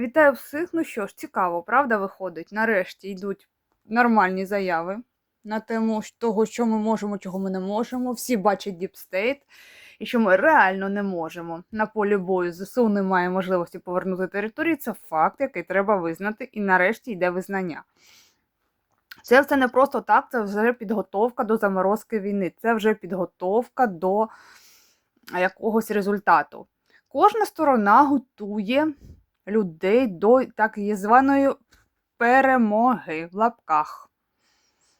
Вітаю всіх. Ну що ж, цікаво, правда, виходить. Нарешті йдуть нормальні заяви на тему того, що ми можемо, чого ми не можемо. Всі бачать діпстейт, і що ми реально не можемо. На полі бою ЗСУ немає можливості повернути території. Це факт, який треба визнати, і нарешті йде визнання. Це все не просто так, це вже підготовка до заморозки війни, це вже підготовка до якогось результату. Кожна сторона готує людей до так званої перемоги в лапках.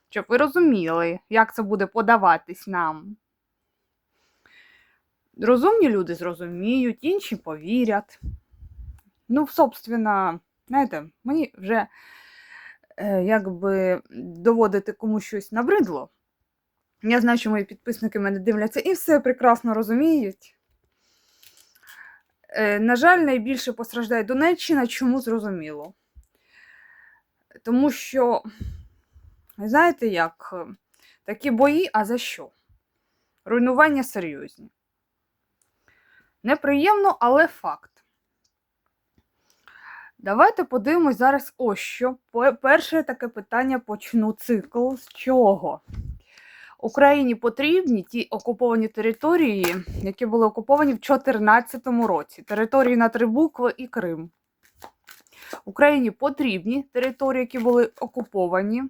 Щоб ви розуміли, як це буде подаватись нам. Розумні люди зрозуміють, інші повірять. Ну, собственно, знаєте, мені вже е, якби доводити комусь щось набридло. Я знаю, що мої підписники мене дивляться і все прекрасно розуміють. Е, на жаль, найбільше постраждає Донеччина, чому зрозуміло. Тому що, знаєте як, е, такі бої, а за що? Руйнування серйозні. Неприємно, але факт. Давайте подивимось зараз ось що. Перше таке питання почну цикл. З чого? Україні потрібні ті окуповані території, які були окуповані в 2014 році. Території на три букви і Крим. Україні потрібні території, які були окуповані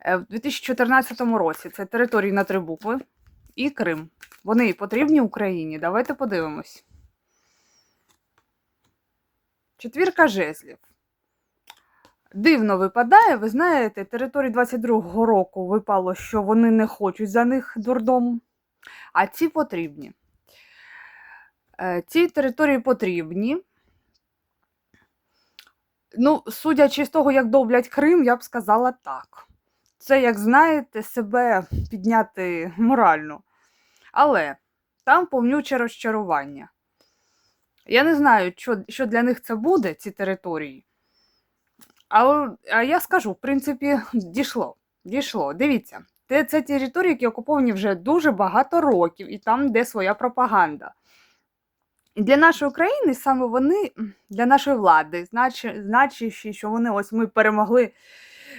е, в 2014 році. Це території на три букви і Крим. Вони потрібні Україні. Давайте подивимось. Четвірка жезлів. Дивно випадає, ви знаєте, території 22-го року випало, що вони не хочуть за них дурдом, а ці потрібні. Е, Ці території потрібні. Ну, судячи з того, як довблять Крим, я б сказала так. Це, як знаєте, себе підняти морально. Але там повнюче розчарування. Я не знаю, що, що для них це буде, ці території. Але а я скажу, в принципі, дійшло. Дійшло. Дивіться, це, це території, які окуповані вже дуже багато років, і там йде своя пропаганда. Для нашої країни саме вони, для нашої влади, значить, що вони ось ми перемогли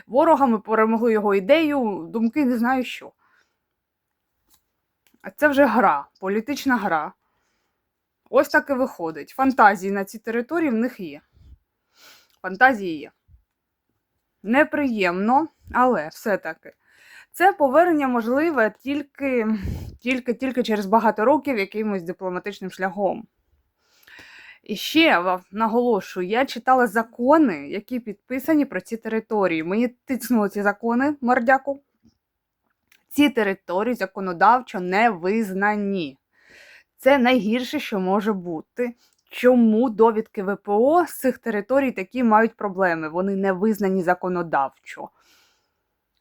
ворога, ми перемогли його ідею, думки не знаю що. А це вже гра, політична гра. Ось так і виходить. Фантазії на ці території в них є. Фантазії є. Неприємно, але все-таки. Це повернення можливе тільки, тільки, тільки через багато років якимось дипломатичним шляхом. І ще наголошую, я читала закони, які підписані про ці території. Мені тиснули ці закони, мордяку. Ці території законодавчо не визнані. Це найгірше, що може бути. Чому довідки ВПО з цих територій такі мають проблеми? Вони не визнані законодавчо.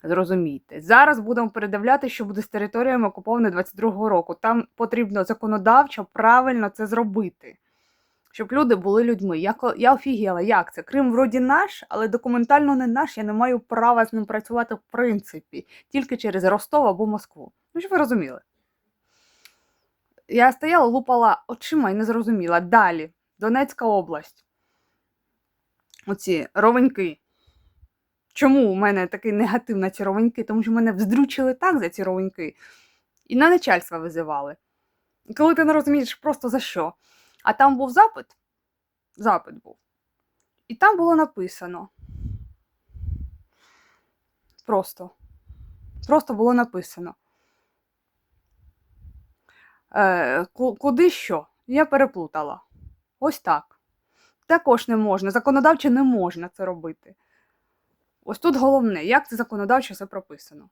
Зрозумійте. Зараз будемо передивляти, що буде з територіями окупованими 22-го року. Там потрібно законодавчо правильно це зробити. Щоб люди були людьми. Я, я офігіла, як це? Крим вроді наш, але документально не наш, я не маю права з ним працювати в принципі, тільки через Ростов або Москву. Ну, що ви розуміли? Я стояла, лупала очима і не зрозуміла. Далі, Донецька область. Оці ровеньки. Чому у мене такий негатив на ці ровеньки? Тому що мене вздрючили так за ці ровеньки. І на начальство визивали. І коли ти не розумієш просто за що. А там був запит. Запит був. І там було написано. Просто. Просто було написано. Е, куди що? Я переплутала. Ось так. Також не можна. Законодавчо не можна це робити. Ось тут головне, як це законодавчо все прописано.